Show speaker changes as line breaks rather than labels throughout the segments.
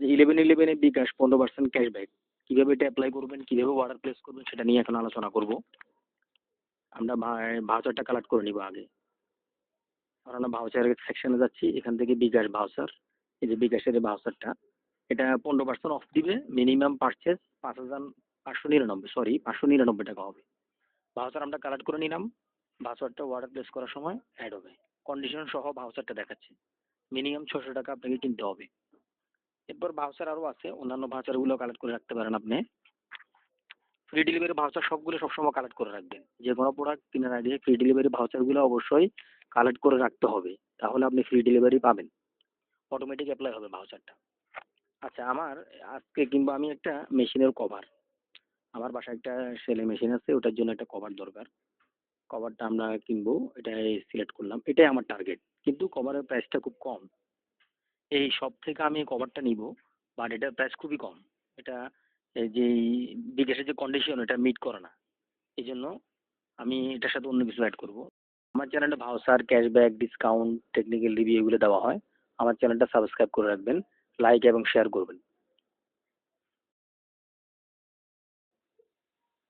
যে ইলেভেন ইলেভেনে বিকাশ, পনেরো পার্সেন্ট ক্যাশব্যাক কীভাবে এটা অ্যাপ্লাই করবেন, কীভাবে অর্ডার প্লেস করবেন, সেটা নিয়ে এখন আলোচনা করব। আমরা ভাউচারটা কালেক্ট করে নিব আগে। আমরা ভাউচারের সেকশনে যাচ্ছি, এখান থেকে বিকাশ ভাউচার এই যে বিকাশের ভাউচারটা এটা পনেরো পার্সেন্ট অফ দিবে মিনিমাম পারচেস পাঁচ হাজার পাঁচশো নিরানব্বই সরি পাঁচশো নিরানব্বই টাকা হবে। ভাউচার আমরা কালেক্ট করে নিলাম। ভাউচারটা অর্ডার প্লেস করার সময় অ্যাড হবে। কন্ডিশন সহ ভাউচারটা দেখাচ্ছে। মিনিমাম ছশো টাকা আপনাকে কিনতে হবে। এরপর ভাউচার আরও আছে। অন্যান্য ভাউচারগুলো কালেক্ট করে রাখতে পারেন আপনি। ফ্রি ডেলিভারি ভাউচার সবগুলো সবসময় কালেক্ট করে রাখবেন। যে কোনো প্রোডাক্ট কেনার আগে ফ্রি ডেলিভারি ভাউচারগুলো অবশ্যই কালেক্ট করে রাখতে হবে। তাহলে আপনি ফ্রি ডেলিভারি পাবেন। অটোমেটিক অ্যাপ্লাই হবে ভাউচারটা আচ্ছা আমার আজকে কিংবা আমি একটা মেশিনের কভার আমার বাসায় একটা সেলাই মেশিন আছে, ওটার জন্য একটা কভার দরকার। কভারটা আমরা কিনবো, এটাই সিলেক্ট করলাম। এটাই আমার টার্গেট কিন্তু কভারের প্রাইসটা খুব কম। এই সব থেকে আমি কভারটা নিব বাট এটার প্রাইস খুবই কম। এটা, এই যে বিকাশের যে কন্ডিশন এটা মিট করে না। এই জন্য আমি এটার সাথে অন্য কিছু অ্যাড করব। আমার চ্যানেলে voucher cashback discount technical review এগুলো দেওয়া হয়। আমার চ্যানেলটা সাবস্ক্রাইব করে রাখবেন লাইক এবং শেয়ার করবেন।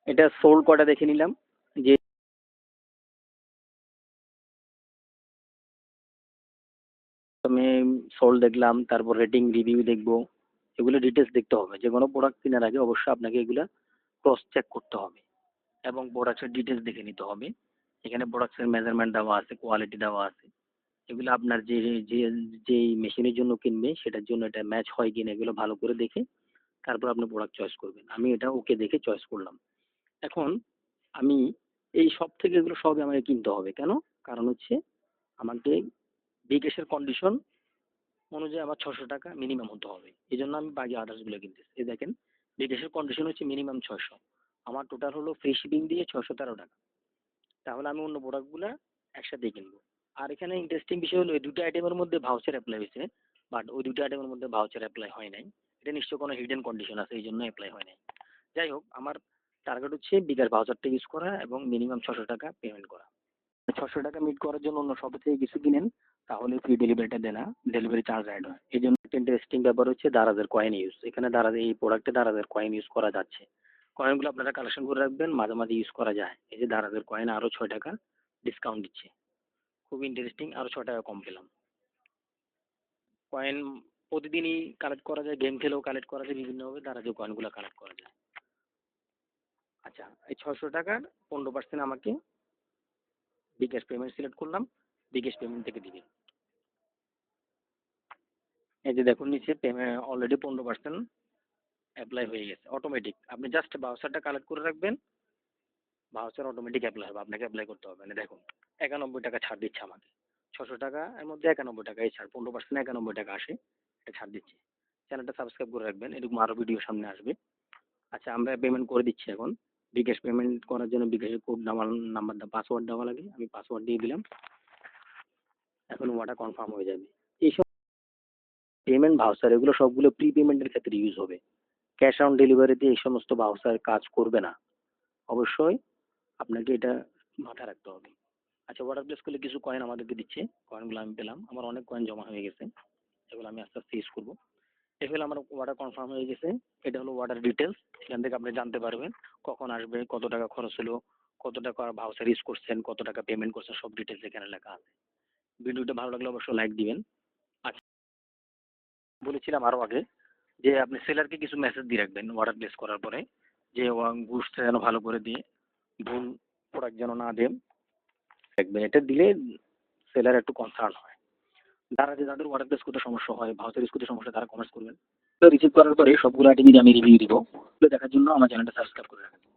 এটা সোল্ড কটা দেখে নিলাম, যে আমি সোল্ড দেখলাম, তারপর রেটিং রিভিউ দেখব, এগুলো ডিটেলস দেখতে হবে। যে কোনো প্রোডাক্ট কেনার আগে অবশ্যই আপনাকে এগুলো ক্রস চেক করতে হবে এবং প্রোডাক্টের ডিটেলস দেখে নিতে হবে। এখানে প্রোডাক্টের মেজারমেন্ট দেওয়া আছে কোয়ালিটি দেওয়া আছে। এগুলো আপনার যে যে, যেই মেশিনের জন্য কিনবে, সেটার জন্য এটা ম্যাচ হয় কিনা এগুলো ভালো করে দেখে তারপর আপনি প্রোডাক্ট চয়েস করবেন। আমি এটা ওকে দেখে চয়েস করলাম। এখন আমি এই সব থেকে এগুলো সবই আমাকে কিনতে হবে। কেন? কারণ হচ্ছে আমাকে বিকাশের কন্ডিশন অনুযায়ী আমার ছশো টাকা মিনিমাম হতে হবে। এই জন্য আমি বাকি আদার্সগুলো কিনতেছি। এই দেখেন, বিকাশের কন্ডিশন হচ্ছে মিনিমাম ছশো আমার টোটাল হলো ফ্রি শিপিং দিয়ে ছশো তেরো টাকা। তাহলে আমি অন্য প্রোডাক্টগুলো একসাথেই কিনবো। আর এখানে ইন্টারেস্টিং বিষয় হলো, এই দুটো আইটেমের মধ্যে ভাউচার অ্যাপ্লাই হয়েছে বাট ওই দুটো আইটেমের মধ্যে ভাউচার অ্যাপ্লাই হয় নাই। এটা নিশ্চয় কোনো হিডেন কন্ডিশন আছে, এই জন্য অ্যাপ্লাই হয় নাই। যাই হোক, আমার টার্গেট হচ্ছে বিকাশ ভাউচারটা ইউজ করা এবং মিনিমাম ছশো টাকা পেমেন্ট করা। ছশো টাকা মিট করার জন্য অন্য সব থেকে কিছু কিনেন। তাহলে ফ্রি ডেলিভারিটা দেনা ডেলিভারি চার্জ অ্যাড হয়। এই জন্য একটা ইন্টারেস্টিং ব্যাপার হচ্ছে দারাজের কয়েন ইউজ এখানে দারাজ, এই প্রোডাক্টে দারাজের কয়েন ইউজ করা যাচ্ছে। কয়েনগুলো আপনারা কালেকশন করে রাখবেন, মাঝে মাঝে ইউজ করা যায়। এই যে দারাজের কয়েন আরও ছয় টাকা ডিসকাউন্ট দিচ্ছে। খুব ইন্টারেস্টিং আরও ছ টাকা কম পেলাম। কয়েন প্রতিদিনই কালেক্ট করা যায় গেম খেলেও কালেক্ট করা যায়, বিভিন্নভাবে দারাজের কয়েনগুলো কালেক্ট করা যায়। আচ্ছা এই ছশো টাকার পনেরো পার্সেন্ট আমাকে বিকাশ পেমেন্ট সিলেক্ট করলাম, বিকাশ পেমেন্ট থেকে দিবে এই যে দেখুন, নিচে অলরেডি পনেরো পার্সেন্ট অ্যাপ্লাই হয়ে গেছে অটোমেটিক আপনি জাস্ট ভাউচারটা কালেক্ট করে রাখবেন ভাউচার অটোমেটিক অ্যাপ্লাই হবে, আপনাকে অ্যাপ্লাই করতে হবে। না দেখুন, একানব্বই টাকা ছাড় দিচ্ছে আমাকে। ছশো টাকা, এর মধ্যে একানব্বই টাকা, এই ছাড়, পনেরো পার্সেন্ট একানব্বই টাকা আসে, এটা ছাড় দিচ্ছে। চ্যানেলটা সাবস্ক্রাইব করে রাখবেন, এরকম আরও ভিডিও সামনে আসবে। আচ্ছা আমরা পেমেন্ট করে দিচ্ছি এখন। বিকাশ পেমেন্ট করার জন্য বিকাশের কোড নাম্বার নাম্বার পাসওয়ার্ড দেওয়া লাগে, আমি পাসওয়ার্ড দিয়ে দিলাম। এখন ওয়াটা কনফার্ম হয়ে যাবে। পেমেন্ট ভাউচার এগুলো সবগুলো প্রি পেমেন্টের ক্ষেত্রে ইউজ হবে। ক্যাশ অন ডেলিভারিতে এই সমস্ত ভাউচার কাজ করবে না। অবশ্যই আপনাকে এটা মাথায় রাখতে হবে। আচ্ছা অর্ডার প্লেস করলে কিছু কয়েন আমাদেরকে দিচ্ছে। কয়েনগুলো আমি পেলাম। আমার অনেক কয়েন জমা হয়ে গেছে। এগুলো আমি আস্তে আস্তে ইউজ করব। এগুলো আমার অর্ডার কনফার্ম হয়ে গেছে। এটা হলো অর্ডার ডিটেলস এখান থেকে আপনি জানতে পারবেন কখন আসবে, কত টাকা খরচ হলো, কত টাকা ভাউচার ইউজ করছেন, কত টাকা পেমেন্ট করছেন, সব ডিটেলস এখানে লেখা আছে। ভিডিওটা ভালো লাগলে অবশ্যই লাইক দিবেন। বলেছিলাম আরও আগে যে আপনি সেলারকে কিছু মেসেজ দিয়ে রাখবেন অর্ডার প্লেস করার পরে যে গুডসটা যেন ভালো করে দিয়ে ভুল প্রোডাক্ট যেন না দেন। রাখবেন এটা দিলে সেলার একটু কনসার্ন হয়। যারা যে যাদের অর্ডার প্লেস করতে সমস্যা হয় ভাউচার ইউজ সমস্যা তারা কমেন্টস করবেন। রিসিভ করার পরে সবগুলো আইটেমই আমি রিভিউ দিব দেখার জন্য আমার চ্যানেলটা সাবস্ক্রাইব করে রাখবেন।